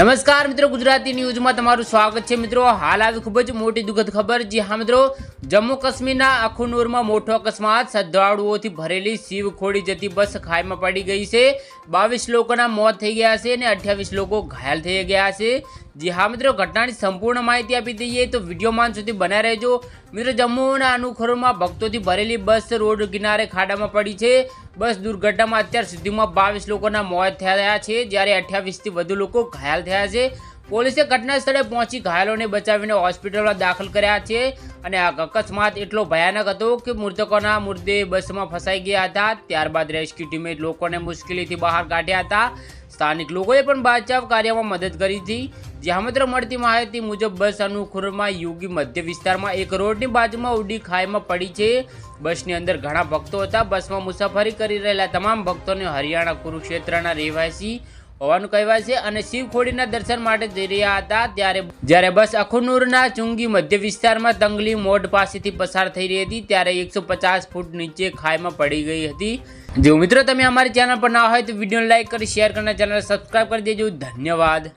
નમસ્કાર મિત્રો, ગુજરાતી ન્યૂઝમાં તમારું સ્વાગત છે. મિત્રો, હાલ આવી ખૂબ જ મોટી દુઃખદ ખબર. જી હા મિત્રો, જમ્મુ કાશ્મીરના અખુનૂરમાં મોટો અકસ્માત. શ્રદ્ધાળુઓથી ભરેલી શિવ ખોડી જતી બસ ખાઈમાં પડી ગઈ છે. બાવીસ લોકોના મોત થઈ ગયા છે અને અઠ્યાવીસ લોકો ઘાયલ થઈ ગયા છે. જી હા મિત્રો, ઘટનાની સંપૂર્ણ માહિતી આપી દઈએ તો વિડીયોમાં માન સુધી બનાવી રહેજો. મિત્રો, જમ્મુના અનુખરોમાં ભક્તોથી ભરેલી બસ રોડ કિનારે ખાડામાં પડી છે. બસ દુર્ઘટનામાં અત્યાર સુધીમાં બાવીસ લોકોના મોત થયા છે. જ્યારે અઠ્યાવીસથી વધુ લોકો ઘાયલ થયા છે. પોલીસે ઘટના સ્થળે પહોંચી ઘાયલોને બચાવીને હોસ્પિટલમાં દાખલ કર્યા છે. અને આ અકસ્માત એટલો ભયાનક હતો કે મૃતકોના મૃતદેહ બસમાં ફસાઈ ગયા હતા. ત્યારબાદ રેસ્ક્યુ ટીમે લોકોને મુશ્કેલીથી બહાર કાઢ્યા હતા. સ્થાનિક લોકોએ પણ બચાવ કાર્યમાં મદદ કરી હતી. જ્યાં મિત્ર મળતી માહિતી મુજબ, બસ અનુખુરમાં યોગી મધ્ય વિસ્તારમાં એક રોડની બાજુમાં ઉડી ખાઈમાં પડી છે. બસની અંદર ઘણા ભક્તો હતા. બસમાં મુસાફરી કરી રહેલા તમામ ભક્તોને હરિયાણા કુરુક્ષેત્રના રહેવાસી હોવાનું કહેવાય છે અને શિવખોડીના દર્શન માટે જઈ રહ્યા હતા. ત્યારે જ્યારે બસ અખુનૂરના ચુંગી મધ્ય વિસ્તારમાં તંગલી મોઢ પાસેથી પસાર થઈ રહી હતી, ત્યારે એકસો ફૂટ નીચે ખાઈમાં પડી ગઈ હતી. જો મિત્રો, તમે અમારી ચેનલ પર ના હોય તો વીડિયો લાઈક કરી, શેર કરીને ચેનલ સબસ્ક્રાઈબ કરી દેજો. ધન્યવાદ.